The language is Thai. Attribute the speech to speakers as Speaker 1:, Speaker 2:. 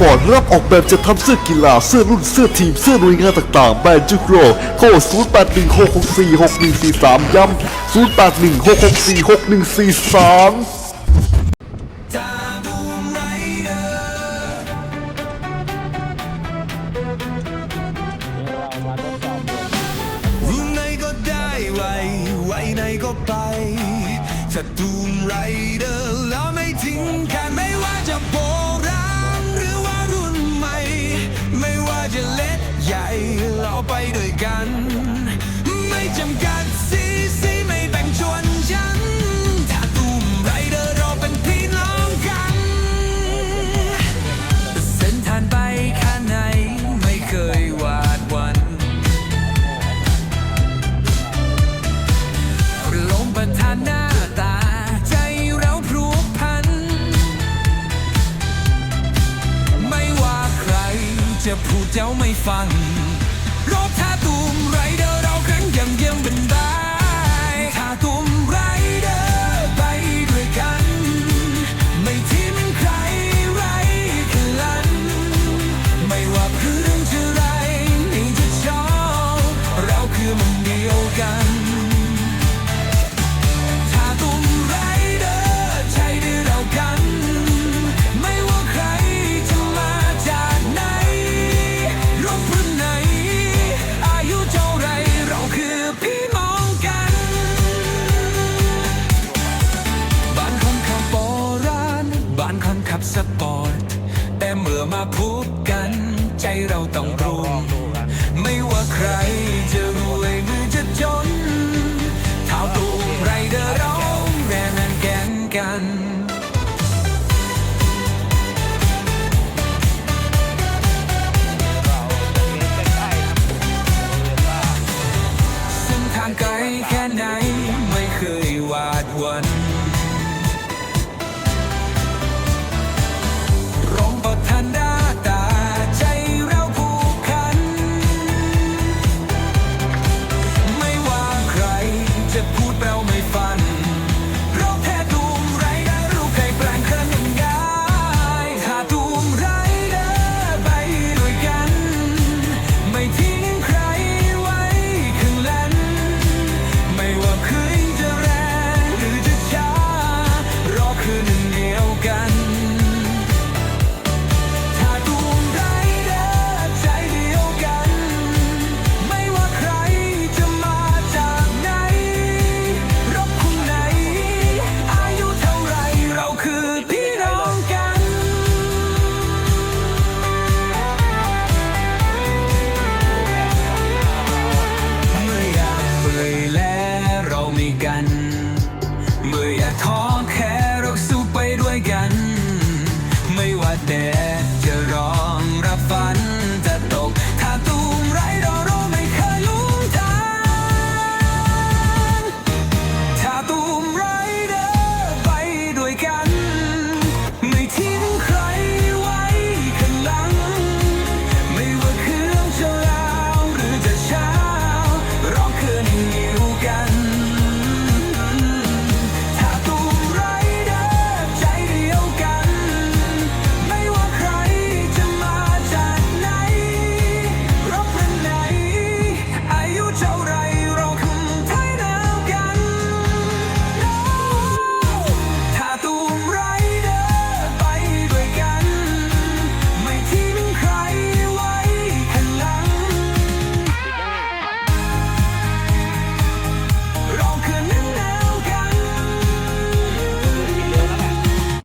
Speaker 1: ปอร์ตรับออกแบบจะทำเสื้อกีฬาเสื้อรุ่นเสื้อทีมเสื้อหน่วยงานต่างๆแบรนด์จุกโรโค้ดสูทร0816646143
Speaker 2: กสี่หกหนึ่งสี่สาดูมไรเดอร์แล้วไม่ทิ้งกันไม่ว่าจะโบ เราไปด้วยกัน จะพูดเจ้าไม่ฟังรบแทบาตูมไรเดอร์ มาพบกัน ใจเราต้องรวมไม่ว่าใครจะรวยหรือจะจนเท้าตูงไรเดอร์ร้องแรงนั้นแกนกัน gun.